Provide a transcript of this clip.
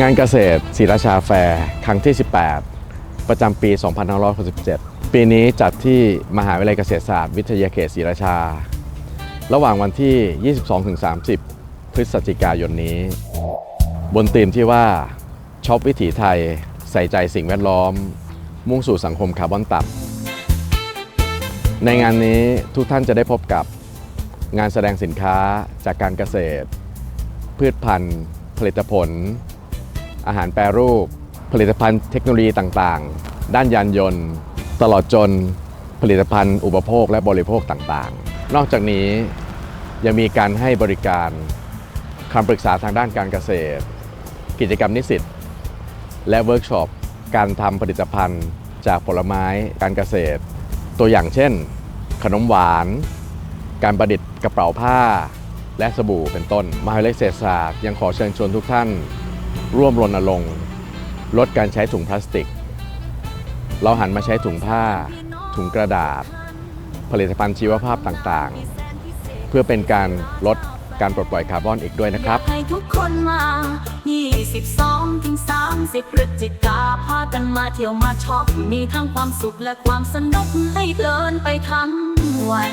งานเกษตรศรีราชาแฟร์ครั้งที่ 18 ประจำปี 2567 ปีนี้จัดที่มหาวิทยาลัยเกษตรศาสตร์วิทยาเขตศรีราชา ระหว่างวันที่ 22-30 พฤศจิกายนนี้ บนธีมที่ว่าช็อปวิถีไทย ใส่ใจสิ่งแวดล้อม มุ่งสู่สังคมคาร์บอนต่ำในงานนี้ทุกท่านจะได้พบกับงานแสดงสินค้าจากการเกษตร พืชพันธุ์ ผลิตผล อาหารแปรรูป ผลิตภัณฑ์เทคโนโลยีต่างๆ ด้านยานยนต์ ตลอดจนผลิตภัณฑ์อุปโภคและบริโภคต่างๆ นอกจากนี้ยังมีการให้บริการคำปรึกษาทางด้านการเกษตร กิจกรรมนิสิตและเวิร์กช็อปการทำผลิตภัณฑ์จากผลไม้การเกษตร ตัวอย่างเช่น ขนมหวาน การประดิษฐ์กระเป๋าผ้า และสบู่เป็นต้นมหาวิทยาลัยเศรษฐศาสตร์ยังขอเชิญชวนทุกท่าน ร่วมรณรงค์ลดการใช้ถุงพลาสติก เราหันมาใช้ถุงผ้า ถุงกระดาษ ผลิตภัณฑ์ชีวภาพต่างๆ เพื่อเป็นการลดการปลดปล่อยคาร์บอนอีกด้วยนะครับ ให้ทุกคนมา 22ถึง30พฤศจิกาพากันมาเที่ยวมาช็อป มีทั้งความสุขและความสนุกให้เพลินไปทั้งวัน